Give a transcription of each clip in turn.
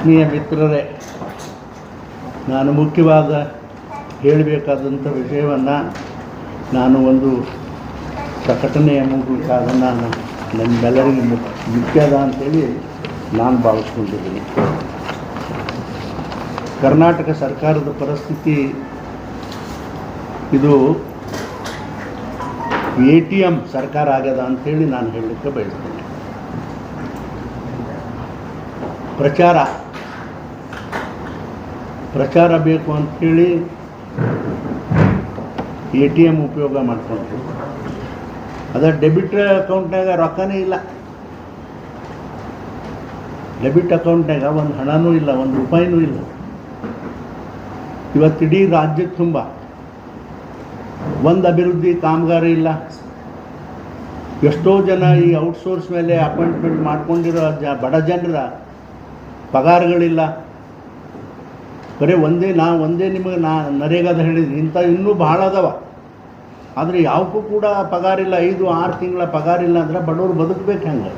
ಆತ್ಮೀಯ ಮಿತ್ರರೇ, ನಾನು ಮುಖ್ಯವಾದ ಹೇಳಬೇಕಾದಂಥ ವಿಷಯವನ್ನು ನಾನು ಒಂದು ಪ್ರಕಟಣೆಯ ಮೂಲಕ ಅದನ್ನು ನಾನು ನಮ್ಮೆಲ್ಲರಿಗೆ ಮುಖ್ಯ ಮುಖ್ಯದ ಅಂತೇಳಿ ನಾನು ಭಾವಿಸ್ಕೊಂಡಿದ್ದೀನಿ. ಕರ್ನಾಟಕ ಸರ್ಕಾರದ ಪರಿಸ್ಥಿತಿ ಇದು ಎ ಟಿ ಎಂ ಸರ್ಕಾರ ಆಗ್ಯದ ಅಂಥೇಳಿ ನಾನು ಹೇಳಲಿಕ್ಕೆ ಬಯಸ್ತೇನೆ. ಪ್ರಚಾರ ಪ್ರಚಾರ ಬೇಕು ಅಂಥೇಳಿ ಎ ಟಿ ಎಂ ಉಪಯೋಗ ಮಾಡ್ಕೊಂಡ್ರು. ಅದ ಡೆಬಿಟ್ ಅಕೌಂಟ್ನಾಗ ರೊಕ್ಕನೇ ಇಲ್ಲ. ಡೆಬಿಟ್ ಅಕೌಂಟ್ನಾಗ ಒಂದು ಹಣನೂ ಇಲ್ಲ, ಒಂದು ರೂಪಾಯಿನೂ ಇಲ್ಲ. ಇವತ್ತು ಇಡೀ ರಾಜ್ಯದ ತುಂಬ. ಒಂದು ಅಭಿವೃದ್ಧಿ ಕಾಮಗಾರಿ ಇಲ್ಲ. ಎಷ್ಟೋ ಜನ ಈ ಔಟ್ಸೋರ್ಸ್ ಮೇಲೆ ಅಪಾಯಿಂಟ್ಮೆಂಟ್ ಮಾಡ್ಕೊಂಡಿರೋ ಜ, ಬಡ ಜನರ ಪಗಾರಗಳಿಲ್ಲ. ಬರೀ ಒಂದೇ, ನಾ ಒಂದೇ ನಿಮಗೆ ನಾ ನರೇಗಾದ ಹೇಳಿದ್ನಿ ಇಂಥ ಇನ್ನೂ ಭಾಳ ಅದಾವ. ಆದರೆ ಯಾವಕ್ಕೂ ಕೂಡ ಪಗಾರಿಲ್ಲ. ಐದು, ಆರು ತಿಂಗಳ ಪಗಾರಿಲ್ಲ ಅಂದ್ರೆ ಬಡವರು ಬದುಕಬೇಕು ಹೆಂಗೆ?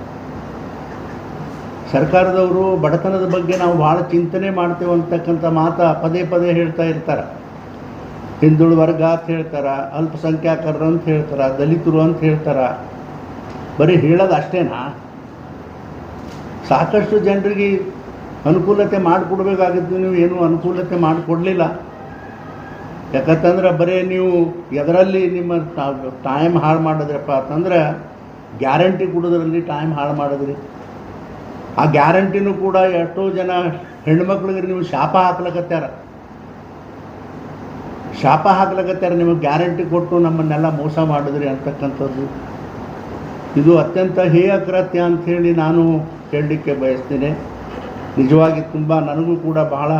ಸರ್ಕಾರದವರು ಬಡತನದ ಬಗ್ಗೆ ನಾವು ಭಾಳ ಚಿಂತನೆ ಮಾಡ್ತೇವೆ ಅಂತಕ್ಕಂಥ ಮಾತ ಪದೇ ಪದೇ ಹೇಳ್ತಾ ಇರ್ತಾರೆ. ಹಿಂದುಳಿದ ವರ್ಗ ಅಂತ ಹೇಳ್ತಾರೆ ಅಲ್ಪಸಂಖ್ಯಾತರು ಅಂತ ಹೇಳ್ತಾರೆ, ದಲಿತರು ಅಂತ ಹೇಳ್ತಾರೆ. ಬರೀ ಹೇಳೋದು ಅಷ್ಟೇನಾ? ಸಾಕಷ್ಟು ಜನರಿಗೆ ಅನುಕೂಲತೆ ಮಾಡಿಕೊಡ್ಬೇಕಾಗಿತ್ತು ನೀವು ಏನೂ ಅನುಕೂಲತೆ ಮಾಡಿಕೊಡ್ಲಿಲ್ಲ. ಯಾಕಂತಂದ್ರೆ ಬರೀ ನೀವು ಎದರಲ್ಲಿ ನಿಮ್ಮ ಟೈಮ್ ಹಾಳು ಮಾಡಿದ್ರಪ್ಪ ಅಂತಂದ್ರೆ ಗ್ಯಾರಂಟಿ ಕೊಡೋದ್ರಲ್ಲಿ ಟೈಮ್ ಹಾಳು ಮಾಡಿದ್ರಿ. ಆ ಗ್ಯಾರಂಟಿನೂ ಕೂಡ ಎಷ್ಟೋ ಜನ ಹೆಣ್ಮಕ್ಳಿಗೆ ನೀವು ಶಾಪ ಹಾಕ್ಲಕತ್ಯಾರ. ಶಾಪ ಹಾಕ್ಲಕತ್ಯಾರ, ನಿಮಗೆ ಗ್ಯಾರಂಟಿ ಕೊಟ್ಟು ನಮ್ಮನ್ನೆಲ್ಲ ಮೋಸ ಮಾಡಿದ್ರಿ ಅಂತಕ್ಕಂಥದ್ದು. ಇದು ಅತ್ಯಂತ ಹೇಯ ಕೃತ್ಯ ಅಂಥೇಳಿ ನಾನು ಹೇಳಲಿಕ್ಕೆ ಬಯಸ್ತೀನಿ. ನಿಜವಾಗಿ ತುಂಬ ನನಗೂ ಕೂಡ ಬಹಳ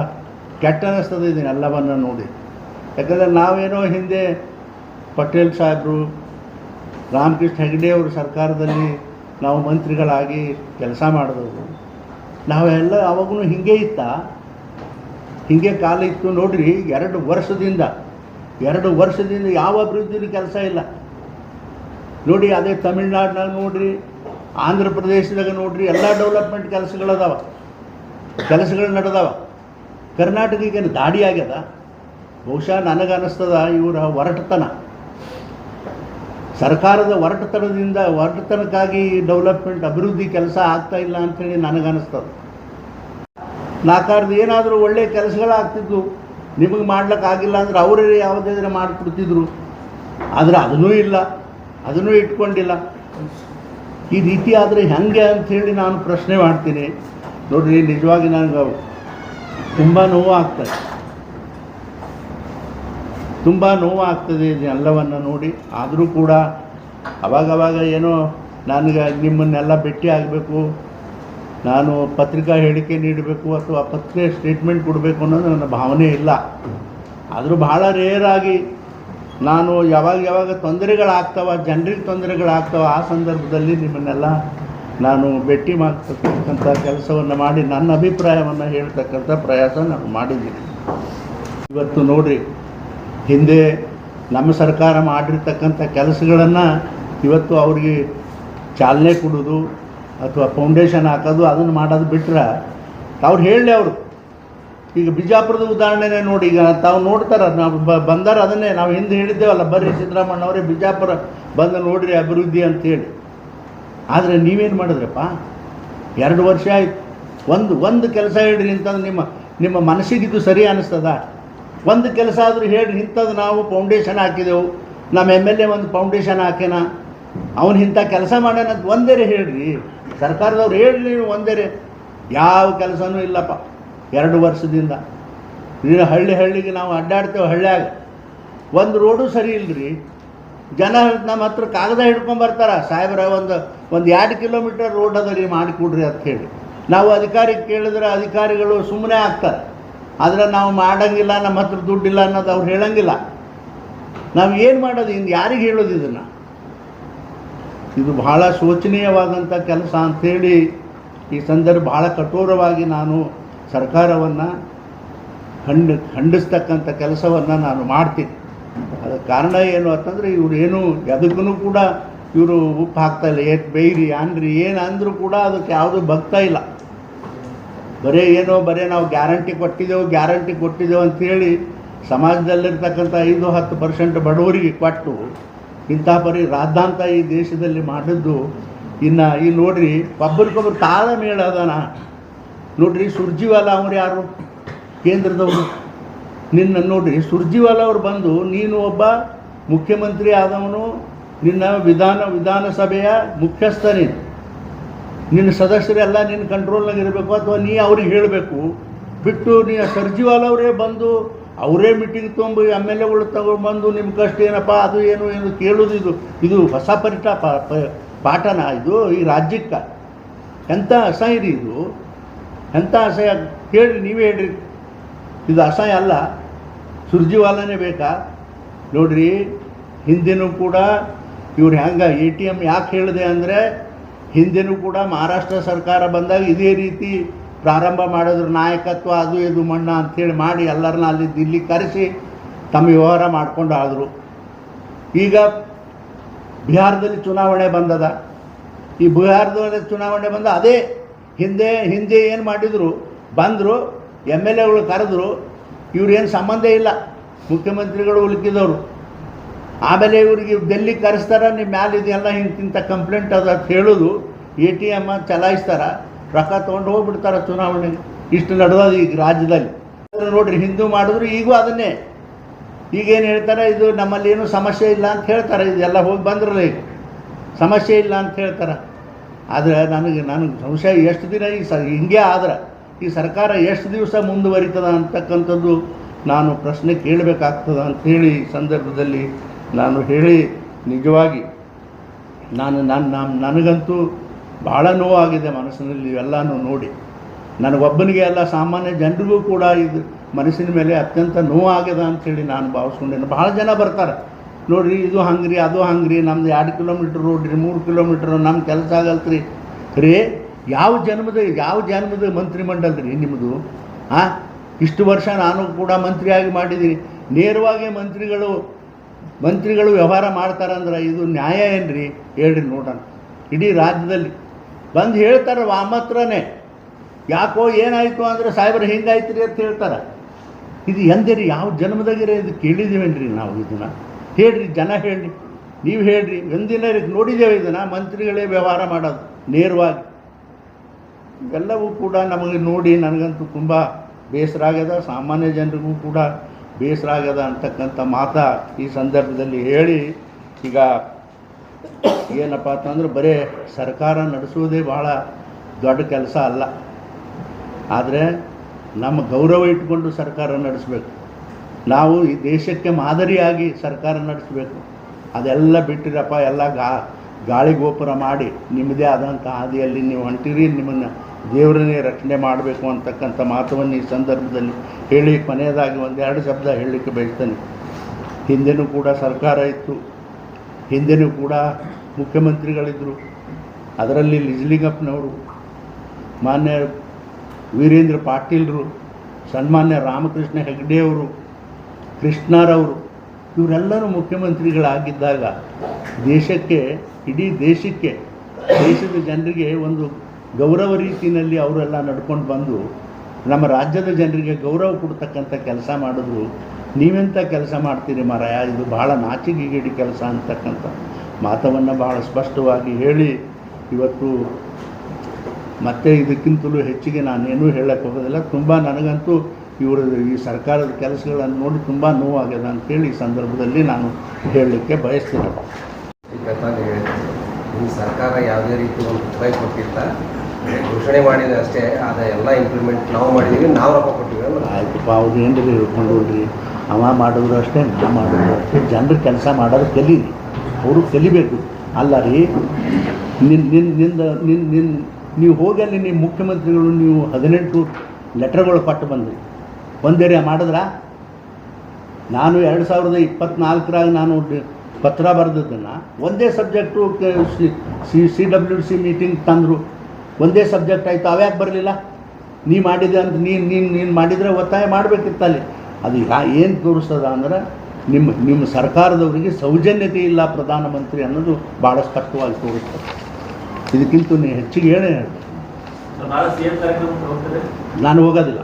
ಕೆಟ್ಟ ಅನ್ನಿಸ್ತದೆ ಇದನ್ನೆಲ್ಲವನ್ನು ನೋಡಿ. ಯಾಕಂದರೆ ನಾವೇನೋ ಹಿಂದೆ ಪಟೇಲ್ ಸಾಹೇಬರು, ರಾಮಕೃಷ್ಣ ಹೆಗಡೆ ಅವರು ಸರ್ಕಾರದಲ್ಲಿ ನಾವು ಮಂತ್ರಿಗಳಾಗಿ ಕೆಲಸ ಮಾಡಿದವರು. ನಾವೆಲ್ಲ ಅವಾಗೂ ಹಿಂಗೆ ಇತ್ತ. ಹಿಂಗೆ ಕಾಲ ಇತ್ತು ನೋಡ್ರಿ, ಎರಡು ವರ್ಷದಿಂದ ಎರಡು ವರ್ಷದಿಂದ ಯಾವ ಅಭಿವೃದ್ಧಿಯಲ್ಲಿ ಕೆಲಸ ಇಲ್ಲ. ನೋಡಿ, ಅದೇ ತಮಿಳ್ನಾಡಿನಾಗ ನೋಡ್ರಿ, ಆಂಧ್ರ ಪ್ರದೇಶದಾಗ ನೋಡ್ರಿ, ಎಲ್ಲ ಡೆವಲಪ್ಮೆಂಟ್ ಕೆಲಸಗಳದಾವ. ಕೆಲಸಗಳು ನಡೆದವ. ಕರ್ನಾಟಕ ಈಗ ದಾಡಿ ಆಗ್ಯದ? ಬಹುಶಃ ನನಗೆ ಅನ್ನಿಸ್ತದ ಇವರ ಹೊರಟತನ ಸರ್ಕಾರದ ಒರಟತನದಿಂದ ಹೊರಟತನಕ್ಕಾಗಿ ಡೆವಲಪ್ಮೆಂಟ್ ಅಭಿವೃದ್ಧಿ ಕೆಲಸ ಆಗ್ತಾ ಇಲ್ಲ ಅಂಥೇಳಿ ನನಗನ್ನಿಸ್ತದೆ. ನಾಲ್ಕಾರ್ದು ಏನಾದರೂ ಒಳ್ಳೆಯ ಕೆಲಸಗಳಾಗ್ತಿದ್ವು. ನಿಮಗೆ ಮಾಡ್ಲಿಕ್ಕಾಗಿಲ್ಲ ಅಂದ್ರೆ ಅವರೇ ಯಾವುದಾದ್ರೆ ಮಾಡಿಕೊಡ್ತಿದ್ರು. ಆದರೆ ಅದನ್ನೂ ಇಲ್ಲ. ಅದನ್ನೂ ಇಟ್ಕೊಂಡಿಲ್ಲ. ಈ ರೀತಿ ಆದರೆ ಹೆಂಗೆ ಅಂಥೇಳಿ ನಾನು ಪ್ರಶ್ನೆ ಮಾಡ್ತೀನಿ. ನೋಡ್ರಿ, ನಿಜವಾಗಿ ನನಗೆ ತುಂಬ ನೋವು ಆಗ್ತದೆ ತುಂಬ ನೋವು ಆಗ್ತದೆ ಎಲ್ಲವನ್ನು ನೋಡಿ. ಆದರೂ ಕೂಡ ಅವಾಗವಾಗ ಏನೋ ನನಗೆ ನಿಮ್ಮನ್ನೆಲ್ಲ ಭೇಟಿ ಆಗಬೇಕು, ನಾನು ಪತ್ರಿಕಾ ಹೇಳಿಕೆ ನೀಡಬೇಕು ಅಥವಾ ಪತ್ರಿಕೆ ಸ್ಟೇಟ್ಮೆಂಟ್ ಕೊಡಬೇಕು ಅನ್ನೋದು ನನ್ನ ಭಾವನೆ ಇಲ್ಲ. ಆದರೂ ಬಹಳ ರೇರಾಗಿ ನಾನು ಯಾವಾಗ ಯಾವಾಗ ತೊಂದರೆಗಳಾಗ್ತಾವ, ಜನರಿಗೆ ತೊಂದರೆಗಳಾಗ್ತಾವ, ಆ ಸಂದರ್ಭದಲ್ಲಿ ನಿಮ್ಮನ್ನೆಲ್ಲ ನಾನು ಭೇಟಿ ಮಾಡ್ತಕ್ಕಂಥ ಕೆಲಸವನ್ನು ಮಾಡಿ ನನ್ನ ಅಭಿಪ್ರಾಯವನ್ನು ಹೇಳ್ತಕ್ಕಂಥ ಪ್ರಯಾಸ ನಾನು ಮಾಡಿದ್ದೀನಿ. ಇವತ್ತು ನೋಡಿರಿ, ಹಿಂದೆ ನಮ್ಮ ಸರ್ಕಾರ ಮಾಡಿರ್ತಕ್ಕಂಥ ಕೆಲಸಗಳನ್ನು ಇವತ್ತು ಅವ್ರಿಗೆ ಚಾಲನೆ ಕೊಡೋದು ಅಥವಾ ಫೌಂಡೇಶನ್ ಹಾಕೋದು ಅದನ್ನು ಮಾಡೋದು ಬಿಟ್ರೆ ಅವ್ರು ಹೇಳಲಿ ಅವರು. ಈಗ ಬಿಜಾಪುರದ ಉದಾಹರಣೆನೇ ನೋಡಿ, ಈಗ ತಾವು ನೋಡ್ತಾರೆ, ನಾವು ಬ ಬಂದಾರ ಅದನ್ನೇ, ನಾವು ಹಿಂದೆ ಹೇಳಿದ್ದೇವಲ್ಲ, ಬರ್ರಿ ಸಿದ್ದರಾಮಣ್ಣವರೇ ಬಿಜಾಪುರ ಬಂದು ನೋಡಿರಿ ಅಭಿವೃದ್ಧಿ ಅಂತೇಳಿ. ಆದರೆ ನೀವೇನು ಮಾಡಿದ್ರಪ್ಪ? ಎರಡು ವರ್ಷ ಆಯ್ತು. ಒಂದು ಒಂದು ಕೆಲಸ ಹೇಳ್ರಿ ಅಂತಂದ್ರೆ ನಿಮ್ಮ ನಿಮ್ಮ ಮನಸ್ಸಿಗೆ ಇದು ಸರಿ ಅನ್ನಿಸ್ತದ ಒಂದು ಕೆಲಸ ಆದರೂ ಹೇಳ್ರಿ, ಇಂಥದ್ದು ನಾವು ಫೌಂಡೇಶನ್ ಹಾಕಿದೆವು. ನಮ್ಮ ಎಂ ಎಲ್ ಎ ಒಂದು ಫೌಂಡೇಶನ್ ಹಾಕ್ಯಾನ. ಅವನು ಇಂಥ ಕೆಲಸ ಮಾಡ್ಯಾನ ಅಂತ ಒಂದೇರೆ ಹೇಳ್ರಿ. ಸರ್ಕಾರದವ್ರು ಹೇಳ್ರಿ ನೀವು ಒಂದೇರೆ. ಯಾವ ಕೆಲಸನೂ ಇಲ್ಲಪ್ಪ. ಎರಡು ವರ್ಷದಿಂದ. ನೀನು ಹಳ್ಳಿ ಹಳ್ಳಿಗೆ ನಾವು ಅಡ್ಡಾಡ್ತೇವೆ ಹಳ್ಳಿಯಾಗ. ಒಂದು ರೋಡು ಸರಿ ಇಲ್ರಿ. ಜನ ನಮ್ಮ ಹತ್ರ ಕಾಗದ ಹಿಡ್ಕೊಂಬರ್ತಾರೆ ಸಾಹೇಬ್ರ, ಒಂದು ಒಂದು ಎರಡು ಕಿಲೋಮೀಟರ್ ರೋಡ್ ಅದ ರೀ ಮಾಡಿಕೊಡ್ರಿ ಅಂತ ಹೇಳಿ. ನಾವು ಅಧಿಕಾರಿಗೆ ಕೇಳಿದ್ರೆ ಅಧಿಕಾರಿಗಳು ಸುಮ್ಮನೆ ಆಗ್ತಾರೆ. ಆದರೆ ನಾವು ಮಾಡಂಗಿಲ್ಲ, ನಮ್ಮ ಹತ್ರ ದುಡ್ಡಿಲ್ಲ ಅನ್ನೋದು ಅವ್ರು ಹೇಳಂಗಿಲ್ಲ. ನಾವು ಏನು ಮಾಡೋದು? ಇನ್ನು ಯಾರಿಗೆ ಹೇಳೋದು ಇದನ್ನು? ಇದು ಬಹಳ ಶೋಚನೀಯವಾದಂಥ ಕೆಲಸ ಅಂಥೇಳಿ ಈ ಸಂದರ್ಭ ಬಹಳ ಕಠೋರವಾಗಿ ನಾನು ಸರ್ಕಾರವನ್ನು ಖಂಡ, ಖಂಡಿಸ್ತಕ್ಕಂಥ ಕೆಲಸವನ್ನು ನಾನು ಮಾಡ್ತೀನಿ. ಕಾರಣ ಏನು ಅಂತಂದರೆ ಇವ್ರು ಏನು, ಎದಕ್ಕೂ ಕೂಡ ಇವರು ಉಪ್ಪು ಹಾಕ್ತಾ ಇಲ್ಲ. ಏಟ್ ಬೈರಿ ಅನ್ರಿ ಏನು ಅಂದರೂ ಕೂಡ ಅದಕ್ಕೆ ಯಾವುದೂ ಬಗ್ತಾ ಇಲ್ಲ. ಬರೀ ಏನೋ, ಬರೀ ನಾವು ಗ್ಯಾರಂಟಿ ಕೊಟ್ಟಿದ್ದೆವು ಗ್ಯಾರಂಟಿ ಕೊಟ್ಟಿದ್ದೆವು ಅಂಥೇಳಿ ಸಮಾಜದಲ್ಲಿರ್ತಕ್ಕಂಥ ಐದು, ಹತ್ತು ಪರ್ಸೆಂಟ್ ಬಡವರಿಗೆ ಕೊಟ್ಟು ಇಂಥ ಬರೀ ರಾದ್ದಾಂತ ಈ ದೇಶದಲ್ಲಿ ಮಾಡಿದ್ದು ಇನ್ನು ಈ ನೋಡ್ರಿ ಒಬ್ಬರಿಗೊಬ್ರು ತಾಳ ಮೇಳದನ ನೋಡ್ರಿ, ಸುರ್ಜಿವಾಲ ಅವ್ರು ಯಾರು? ಕೇಂದ್ರದವರು. ನಿನ್ನ ನೋಡ್ರಿ, ಸುರ್ಜಿವಾಲಾ ಅವರು ಬಂದು, ನೀನು ಒಬ್ಬ ಮುಖ್ಯಮಂತ್ರಿ ಆದವನು, ನಿನ್ನ ವಿಧಾನ, ವಿಧಾನಸಭೆಯ ಮುಖ್ಯಸ್ಥ ನೀನು ನಿನ್ನ ಸದಸ್ಯರೆಲ್ಲ ನಿನ್ನ ಕಂಟ್ರೋಲ್ನಾಗ ಇರಬೇಕು ಅಥವಾ ನೀ ಅವ್ರಿಗೆ ಹೇಳಬೇಕು. ಬಿಟ್ಟು ನೀ ಸರ್ಜಿವಾಲ ಅವರೇ ಬಂದು, ಅವರೇ ಮೀಟಿಂಗ್ ತೊಗೊಂಡು ಎಂ ಎಲ್ ಎಗಳು ತಗೊಂಡ್ಬಂದು ನಿಮ್ಮ ಕಷ್ಟ ಏನಪ್ಪ, ಅದು ಏನು ಏನು ಕೇಳೋದು ಇದು. ಇದು ಹೊಸ ಪರಿಟ ಪಾಠನ ಇದು, ಈ ರಾಜ್ಯಕ್ಕೆ. ಎಂಥ ಅಸಹ್ಯ ಇದು? ಎಂಥ ಅಸಹ್ಯ? ಕೇಳಿ ನೀವೇ ಹೇಳ್ರಿ. ಇದು ಅಸಹ್ಯ ಅಲ್ಲ. ಸುರ್ಜಿವಾಲನೇ ಬೇಕಾ? ನೋಡ್ರಿ, ಹಿಂದಿನೂ ಕೂಡ ಇವ್ರು ಹೆಂಗೆ ಎ ಟಿ ಎಂ ಯಾಕೆ ಹೇಳಿದೆ ಅಂದರೆ, ಹಿಂದಿನೂ ಕೂಡ ಮಹಾರಾಷ್ಟ್ರ ಸರ್ಕಾರ ಬಂದಾಗ ಇದೇ ರೀತಿ ಪ್ರಾರಂಭ ಮಾಡಿದ್ರು, ನಾಯಕತ್ವ ಅದು ಇದು ಮಣ್ಣ ಅಂಥೇಳಿ ಮಾಡಿ ಎಲ್ಲರನ್ನ ಅಲ್ಲಿ ಇಲ್ಲಿ ಕರೆಸಿ ತಮ್ಮ ವ್ಯವಹಾರ ಮಾಡ್ಕೊಂಡು ಆದರು. ಈಗ ಬಿಹಾರದಲ್ಲಿ ಚುನಾವಣೆ ಬಂದದ. ಈ ಬಿಹಾರದಲ್ಲಿ ಚುನಾವಣೆ ಬಂದ, ಅದೇ ಹಿಂದೆ ಹಿಂದೆ ಏನು ಮಾಡಿದರು, ಬಂದರು, ಎಂ ಎಲ್ ಎಗಳು ಕರೆದ್ರು ಇವ್ರೇನು ಸಂಬಂಧ ಇಲ್ಲ. ಮುಖ್ಯಮಂತ್ರಿಗಳು ಉಳುಕಿದವರು ಆಮೇಲೆ ಇವ್ರಿಗೆ ಡೆಲ್ಲಿ ಕರೆಸ್ತಾರ ನಿಮ್ಮ ಮ್ಯಾಲೆ ಇದೆಲ್ಲ ಇಂತಿಂಥ ಕಂಪ್ಲೇಂಟ್ ಅದ ಅಂತ ಹೇಳೋದು, ಎ ಟಿ ಎಂ ಚಲಾಯಿಸ್ತಾರ, ರೊಕ್ಕ ತೊಗೊಂಡು ಹೋಗ್ಬಿಡ್ತಾರೆ ಚುನಾವಣೆಗೆ ಇಷ್ಟು ನಡೆದದು ಈಗ ರಾಜ್ಯದಲ್ಲಿ. ನೋಡ್ರಿ, ಹಿಂದೂ ಮಾಡಿದ್ರು ಈಗೂ ಅದನ್ನೇ. ಈಗೇನು ಹೇಳ್ತಾರೆ, ಇದು ನಮ್ಮಲ್ಲಿ ಏನೂ ಸಮಸ್ಯೆ ಇಲ್ಲ ಅಂತ ಹೇಳ್ತಾರೆ, ಇದೆಲ್ಲ ಹೋಗಿ ಬಂದ್ರಲ್ಲ ಈಗ. ಸಮಸ್ಯೆ ಇಲ್ಲ ಅಂತ ಹೇಳ್ತಾರೆ. ಆದರೆ ನನಗೆ ನನಗೆ ಸಂಶಯ ಎಷ್ಟು ದಿನ ಈಗ ಸ, ಹಿಂಗೆ ಆದ್ರೆ. ಈ ಸರ್ಕಾರ ಎಷ್ಟು ದಿವಸ ಮುಂದುವರಿತದ ಅಂತಕ್ಕಂಥದ್ದು ನಾನು ಪ್ರಶ್ನೆ ಕೇಳಬೇಕಾಗ್ತದ ಅಂಥೇಳಿ ಈ ಸಂದರ್ಭದಲ್ಲಿ ನಾನು ಹೇಳಿ ನಿಜವಾಗಿ ನಾನು ನನ್ನ ನನಗಂತೂ ಭಾಳ ನೋವಾಗಿದೆ ಮನಸ್ಸಿನಲ್ಲಿ ಇವೆಲ್ಲನೂ ನೋಡಿ. ನನಗೊಬ್ಬನಿಗೆ ಅಲ್ಲ ಸಾಮಾನ್ಯ ಜನರಿಗೂ ಕೂಡ ಇದು ಮನಸ್ಸಿನ ಮೇಲೆ ಅತ್ಯಂತ ನೋವಾಗಿದೆ ಅಂಥೇಳಿ ನಾನು ಭಾವಿಸ್ಕೊಂಡೇನೆ ಭಾಳ ಜನ ಬರ್ತಾರೆ. ನೋಡಿರಿ ಇದು ಹಂಗ್ರಿ, ಅದು ಹಂಗ್ರಿ, ನಮ್ದು ಎರಡು ಕಿಲೋಮೀಟ್ರ್ ರೋಡ್ ರೀ ಮೂರು ಕಿಲೋಮೀಟ್ರ್ ನಮ್ಮ ಕೆಲಸ ಆಗಲ್ತ್ರಿ. ರೀ ಯಾವ ಜನ್ಮದ ಯಾವ ಜನ್ಮದ ಮಂತ್ರಿಮಂಡಲ ರೀ ನಿಮ್ಮದು? ಹಾಂ ಇಷ್ಟು ವರ್ಷ ನಾನು ಕೂಡ ಮಂತ್ರಿಯಾಗಿ ಮಾಡಿದ್ದೀನಿ. ನೇರವಾಗಿ ಮಂತ್ರಿಗಳು ಮಂತ್ರಿಗಳು ವ್ಯವಹಾರ ಮಾಡ್ತಾರಂದ್ರೆ ಇದು ನ್ಯಾಯ ಏನ್ರಿ? ಹೇಳ್ರಿ ನೋಡೋಣ. ಇಡೀ ರಾಜ್ಯದಲ್ಲಿ. ಬಂದು ಹೇಳ್ತಾರೆ ವಾಮತ್ರನೇ ಯಾಕೋ ಏನಾಯಿತು ಅಂದರೆ ಸಾಹೇಬ್ರು ಹಿಂಗಾಯ್ತು ರೀ ಅಂತ ಹೇಳ್ತಾರೆ. ಇದು ಎಂದೇರಿ ಯಾವ ಜನ್ಮದಾಗಿರೇ ಇದು ಕೇಳಿದ್ದೀವೇನ್ರಿ ನಾವು ಇದನ್ನು? ಹೇಳ್ರಿ, ಜನ ಹೇಳ್ರಿ. ನೀವು ಹೇಳ್ರಿ. ಒಂದಿನ ನೋಡಿದ್ದೇವೆ ಇದನ್ನು. ಮಂತ್ರಿಗಳೇ ವ್ಯವಹಾರ ಮಾಡೋದು ನೇರವಾಗಿ. ಇವೆಲ್ಲವೂ ಕೂಡ ನಮಗೆ ನೋಡಿ ನನಗಂತೂ ತುಂಬ ಬೇಸರ ಆಗ್ಯದ. ಸಾಮಾನ್ಯ ಜನರಿಗೂ ಕೂಡ ಬೇಸರ ಆಗ್ಯದ ಅಂತಕ್ಕಂಥ ಮಾತ ಈ ಸಂದರ್ಭದಲ್ಲಿ ಹೇಳಿ, ಈಗ ಏನಪ್ಪ ಅಂತಂದ್ರೆ ಬರೀ ಸರ್ಕಾರ ನಡೆಸುವುದೇ ಭಾಳ ದೊಡ್ಡ ಕೆಲಸ ಅಲ್ಲ. ಆದರೆ ನಮ್ಮ ಗೌರವ ಇಟ್ಕೊಂಡು ಸರ್ಕಾರ ನಡೆಸಬೇಕು. ನಾವು ಈ ದೇಶಕ್ಕೆ ಮಾದರಿಯಾಗಿ ಸರ್ಕಾರ ನಡೆಸಬೇಕು. ಅದೆಲ್ಲ ಬಿಟ್ಟಿರಪ್ಪ, ಎಲ್ಲ ಗಾ, ಗಾಳಿ ಗೋಪುರ ಮಾಡಿ ನಿಮ್ಮದೇ ಆದಂಥ ಹಾದಿಯಲ್ಲಿ ನೀವು ಹೊಂಟಿರಿ, ನಿಮ್ಮನ್ನು ದೇವರನ್ನೇ ರಕ್ಷಣೆ ಮಾಡಬೇಕು ಅಂತಕ್ಕಂಥ ಮಾತವನ್ನು ಈ ಸಂದರ್ಭದಲ್ಲಿ ಹೇಳಿ ಕೊನೆಯದಾಗಿ ಒಂದೆರಡು ಶಬ್ದ ಹೇಳಲಿಕ್ಕೆ ಬಯಸ್ತೇನೆ. ಹಿಂದೆನೂ ಕೂಡ ಸರ್ಕಾರ ಇತ್ತು. ಹಿಂದೆನೂ ಕೂಡ ಮುಖ್ಯಮಂತ್ರಿಗಳಿದ್ದರು ಅದರಲ್ಲಿ ಲಿಜ್ಲಿಂಗಪ್ಪನವರು, ಮಾನ್ಯ ವೀರೇಂದ್ರ ಪಾಟೀಲ್ರು, ಸನ್ಮಾನ್ಯ ರಾಮಕೃಷ್ಣ ಹೆಗ್ಡೆಯವರು, ಕೃಷ್ಣರವರು, ಇವರೆಲ್ಲರೂ ಮುಖ್ಯಮಂತ್ರಿಗಳಾಗಿದ್ದಾಗ ದೇಶಕ್ಕೆ, ಇಡೀ ದೇಶಕ್ಕೆ, ದೇಶದ ಜನರಿಗೆ ಒಂದು ಗೌರವ ರೀತಿಯಲ್ಲಿ ಅವರೆಲ್ಲ ನಡ್ಕೊಂಡು ಬಂದು ನಮ್ಮ ರಾಜ್ಯದ ಜನರಿಗೆ ಗೌರವ ಕೊಡ್ತಕ್ಕಂಥ ಕೆಲಸ ಮಾಡಿದ್ರು. ನೀವೆಂಥ ಕೆಲಸ ಮಾಡ್ತೀರಿ ಮಾರಾಯ? ಇದು ಭಾಳ ನಾಚಿಕೆಗೇಡಿ ಕೆಲಸ ಅಂತಕ್ಕಂಥ ಮಾತವನ್ನು ಭಾಳ ಸ್ಪಷ್ಟವಾಗಿ ಹೇಳಿ ಇವತ್ತು ಮತ್ತೆ ಇದಕ್ಕಿಂತಲೂ ಹೆಚ್ಚಿಗೆ ನಾನೇನೂ ಹೇಳಕ್ಕೆ ಹೋಗೋದಿಲ್ಲ. ತುಂಬ ನನಗಂತೂ ಇವರ ಈ ಸರ್ಕಾರದ ಕೆಲಸಗಳನ್ನು ನೋಡಿ ತುಂಬ ನೋವಾಗ್ಯದ ಅಂತೇಳಿ ಈ ಸಂದರ್ಭದಲ್ಲಿ ನಾನು ಹೇಳಲಿಕ್ಕೆ ಬಯಸ್ತೀನಿ. ಈ ಸರ್ಕಾರ ಯಾವುದೇ ರೀತಿ ಒಂದು ಘೋಷಣೆ ಮಾಡಿದ್ರೆ ಅಷ್ಟೇ ಅದ ಎಲ್ಲ ಇಂಪ್ಲಿಮೆಂಟ್ ನಾವು ಮಾಡಿದ್ದೀವಿ ನಾವು ರೊಕ್ಕ ಕೊಟ್ಟಿವಿ. ಆಯ್ತಪ್ಪ ಅವ್ರು ಏನ್ರಿ ಹಿಡ್ಕೊಂಡು ಹೋಗ್ರಿ ಅವ ಮಾಡಿದ್ರು ಅಷ್ಟೇ ನಾ ಮಾಡಿದ್ರು ಅಷ್ಟೇ. ಜನರು ಕೆಲಸ ಮಾಡೋದು ಕಲೀರಿ ಅವರು ಕಲಿಬೇಕು. ಅಲ್ಲ ರೀ ನಿನ್ನ ನಿನ್ನ ನಿಂದ ನಿನ್ನ ನಿನ್ನ ನೀವು ಹೋಗಿ ಅಲ್ಲಿ ನಿಮ್ಮ ಮುಖ್ಯಮಂತ್ರಿಗಳು, ನೀವು ಹದಿನೆಂಟು ಲೆಟರ್ಗಳು ಕೊಟ್ಟು ಬಂದ್ರಿ. ಒಂದೇರಿ ಮಾಡಿದ್ರ? ನಾನು ಎರಡು ಸಾವಿರದ ಇಪ್ಪತ್ನಾಲ್ಕರಾಗ ನಾನು ಪತ್ರ ಬರೆದದ್ದನ್ನು, ಒಂದೇ subject C C W C meeting ತಂದರು. ಒಂದೇ ಸಬ್ಜೆಕ್ಟ್ ಆಯಿತು ಅವ್ಯಾಕೆ ಬರಲಿಲ್ಲ? ನೀ ಮಾಡಿದೆ ಅಂತ ನೀನು ನೀನು ನೀನು ಮಾಡಿದರೆ ಒತ್ತಾಯ ಮಾಡಬೇಕಿತ್ತಲ್ಲಿ. ಅದು ಯಾ ಏನು ತೋರಿಸ್ತದ ಅಂದ್ರೆ ನಿಮ್ಮ ನಿಮ್ಮ ಸರ್ಕಾರದವರಿಗೆ ಸೌಜನ್ಯತೆ ಇಲ್ಲ ಪ್ರಧಾನಮಂತ್ರಿ ಅನ್ನೋದು ಭಾಳ ಸ್ಪಷ್ಟವಾಗಿ ತೋರಿಸ್ತದೆ. ಇದಕ್ಕಿಂತ ನೀ ಹೆಚ್ಚಿಗೆ ಹೇಳೇ ಹೇಳ್ತೀನಿ ನಾನು ಹೋಗೋದಿಲ್ಲ.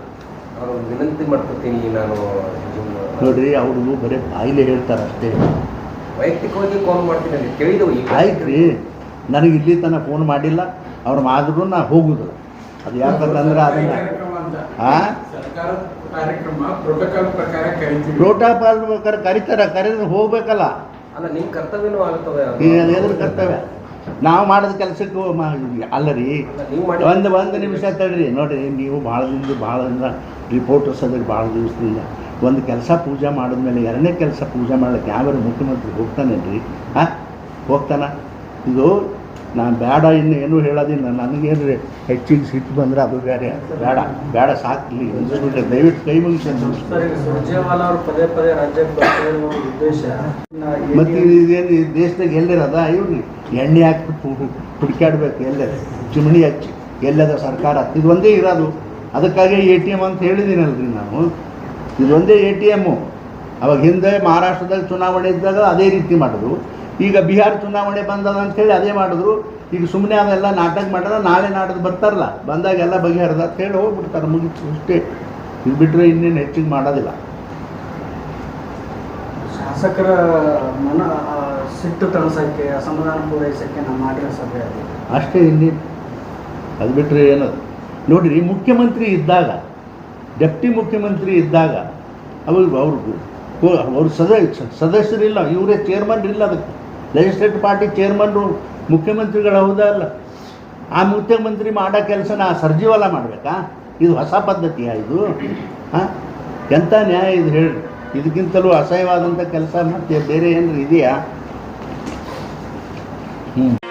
ನಾನು ವಿನಂತಿ ಮಾಡ್ಕೊತೀನಿ ನಾನು ನೋಡಿರಿ ನೋಡ್ರಿ ಅವರು ಬರೀ ಬಾಯಿಲೆ ಹೇಳ್ತಾರೆ ಅಷ್ಟೇ ವೈಯಕ್ತಿಕವಾಗಿ ಕಾಲ್ ಮಾಡ್ತೀನಿ ಅಲ್ಲಿ. ಕೇಳಿದವು ಈಗ. ಆಯ್ತು ರೀ ನನಗೆ ಇಲ್ಲಿ ತನಕ ಫೋನ್ ಮಾಡಿಲ್ಲ. ಅವ್ರು ಮಾಡಿದ್ರು ನಾ ಹೋಗುದಿಲ್ಲ ಅದು ಯಾಕಂತಂದ್ರೆ ಅದನ್ನ ಕಾರ್ಯಕ್ರಮ ಪ್ರೋಟೋಕಾಲ್ ಪ್ರಕಾರ ಕರಿತಾರ ಕರೆದ್ರೆ ಹೋಗ್ಬೇಕಲ್ಲ. ಅಲ್ಲ ನಿಮ್ಮ ಕರ್ತವ್ಯನೂ ಆಗ್ತವೆ ಅದು. ಈ ಎದ್ರ ಕರ್ತವ್ಯ. ನಾವು ಮಾಡಿದ ಕೆಲಸಕ್ಕೂ ಅಲ್ಲ ರೀ. ಅಲ್ಲ, ಒಂದು ಒಂದು ನಿಮಿಷ ತಡ್ರಿ. ನೋಡಿರಿ ನೀವು ಭಾಳ ದಿನದ ಭಾಳ ದಿನ ರಿಪೋರ್ಟರ್ಸ್ ಅದ್ರ ಭಾಳ ದಿವಸದಿಂದ ಒಂದು ಕೆಲಸ ಪೂಜೆ ಮಾಡಿದ್ಮೇಲೆ ಎರಡನೇ ಕೆಲಸ ಪೂಜೆ ಮಾಡ್ಲಿಕ್ಕೆ ಯಾವ ಮುಖ್ಯಮಂತ್ರಿ ಹೋಗ್ತಾನೇನ್ರಿ? ಹಾಂ ಹೋಗ್ತಾನ? ಇದು ನಾನು ಬೇಡ ಇನ್ನು ಏನೂ ಹೇಳೋದಿಲ್ಲ. ನನಗೇನು ಹೆಚ್ಚಿಗೆ ಸಿಟ್ಟು ಬಂದ್ರೆ ಅದು ಬೇರೆ ಬೇಡ ಬೇಡ ಸಾಕಲಿ. ಅನ್ಸ್ಬಿಟ್ರೆ ದಯವಿಟ್ಟು ಕೈ ಮುಗಿಸಿ ಸರ್ ಸುರ್ಜೇವಾಲ ಅವರು ಪದೇ ಪದೇ ರಾಜ್ಯಕ್ಕೆ ಉದ್ದೇಶ. ಮತ್ತು ಇದೇನು ಈ ದೇಶದಾಗ ಎಲ್ಲಿರದ ಇವ್ರಿಗೆ ಎಣ್ಣೆ ಹಾಕ್ಬಿಟ್ಟು ಹುಡುಕಾಡ್ಬೇಕು ಎಲ್ಲದ ಚಿಮಣಿ ಹಚ್ಚಿ. ಎಲ್ಲದ ಸರ್ಕಾರ? ಇದು ಒಂದೇ ಇರೋದು. ಅದಕ್ಕಾಗಿ ಎ ಟಿ ಎಂ ಅಂತ ಹೇಳಿದ್ದೀನಲ್ರಿ ನಾನು ಇದೊಂದೇ ಎ ಟಿ ಎಮ್ಮು. ಅವಾಗ ಹಿಂದೆ ಮಹಾರಾಷ್ಟ್ರದಲ್ಲಿ ಚುನಾವಣೆ ಇದ್ದಾಗ ಅದೇ ರೀತಿ ಮಾಡಿದ್ರು. ಈಗ ಬಿಹಾರ ಚುನಾವಣೆ ಬಂದದ ಅಂತೇಳಿ ಅದೇ ಮಾಡಿದ್ರು. ಈಗ ಸುಮ್ಮನೆ ಅವೆಲ್ಲ ನಾಟಕ ಮಾಡಿದ್ರೆ ನಾಳೆ ನಾಡದು ಬರ್ತಾರಲ್ಲ ಬಂದಾಗ ಎಲ್ಲ ಬಗೆಹರಿದ ಅಂತ ಹೇಳಿ ಹೋಗ್ಬಿಡ್ತಾರೆ ಮುಗಿತು ಅಷ್ಟೇ. ಇದು ಬಿಟ್ಟರೆ ಇನ್ನೇನು ಹೆಚ್ಚಿಗೆ ಮಾಡೋದಿಲ್ಲ. ಶಾಸಕರ ಮನ ಸಿಟ್ಟು ತಣಿಸೋಕ್ಕೆ ಅಸಮಾಧಾನ ಪೂರೈಸೋಕ್ಕೆ ನಾವು ಮಾಡಿರೋ ಸಭೆ ಅಷ್ಟೇ ಇನ್ನೇನು. ಅದು ಬಿಟ್ಟರೆ ಏನದು? ನೋಡಿರಿ ಮುಖ್ಯಮಂತ್ರಿ ಇದ್ದಾಗ ಡೆಪ್ಟಿ ಮುಖ್ಯಮಂತ್ರಿ ಇದ್ದಾಗ ಅವ್ರಿಗೂ ಅವ್ರಿಗೂ ಅವ್ರ ಸದಸ್ಯ ಸದಸ್ಯರಿಲ್ಲ ಇವರೇ ಚೇರ್ಮನ್ ಇಲ್ಲ ಅದಕ್ಕೆ. ಲೆಜಿಸ್ಲೇಟಿವ್ ಪಾರ್ಟಿ ಚೇರ್ಮನ್ರು ಮುಖ್ಯಮಂತ್ರಿಗಳು ಹೌದಾ ಅಲ್ಲ? ಆ ಮುಖ್ಯಮಂತ್ರಿ ಮಾಡೋ ಕೆಲಸನ ಸರ್ಜಿವಾಲ ಮಾಡಬೇಕಾ? ಇದು ಹೊಸ ಪದ್ಧತಿಯಾ ಇದು. ಹಾಂ? ಎಂಥ ನ್ಯಾಯ ಇದು ಹೇಳಿ ಇದಕ್ಕಿಂತಲೂ ಅಸಹ್ಯವಾದಂಥ ಕೆಲಸ ಮತ್ತೆ ಬೇರೆ ಏನಾರು ಇದೆಯಾ? ಹ್ಞೂ